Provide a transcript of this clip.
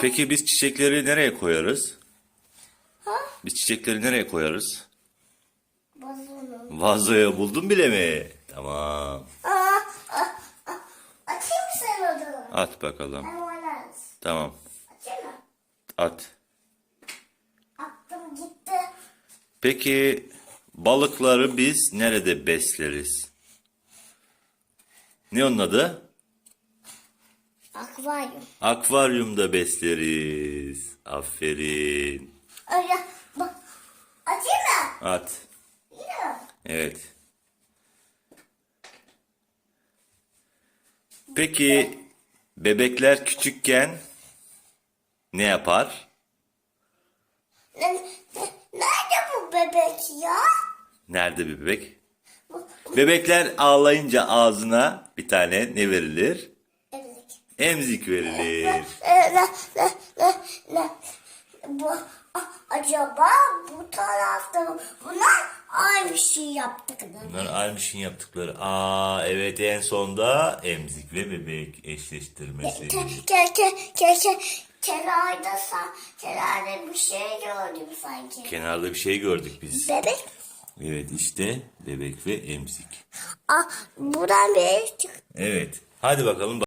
Peki biz çiçekleri nereye koyarız? Ha? Biz çiçekleri nereye koyarız? Bozulun. Vazoya buldun bile mi? Tamam. Aa, aa, aa. Açayım mı sen odunu? At bakalım. Tamam. Açayım mı? At. Attım gitti. Peki balıkları biz nerede besleriz? Ne onun adı? Akvaryum. Akvaryumda besleriz. Aferin. Öyle bak. Açayım mı? At. Yine? Evet. Peki bebekler küçükken ne yapar? Ne- ne- Nerede bu bebek ya? Nerede bir bebek? Bebekler ağlayınca ağzına bir tane ne verilir? Emzik verilir. Ne? Bu, acaba bu tarafta? Bunlar aynı şey yaptık. Bunlar Almış'ın yaptıkları. Aa evet en sonda emzik ve bebek eşleştirmesi. Ke, ke, ke, ke, ke, kenarda, sa, kenarda bir şey gördüm sanki. Kenarda bir şey gördük biz. Bebek. Evet işte bebek ve emzik. Aa, buradan bir çık. Evet. Hadi bakalım.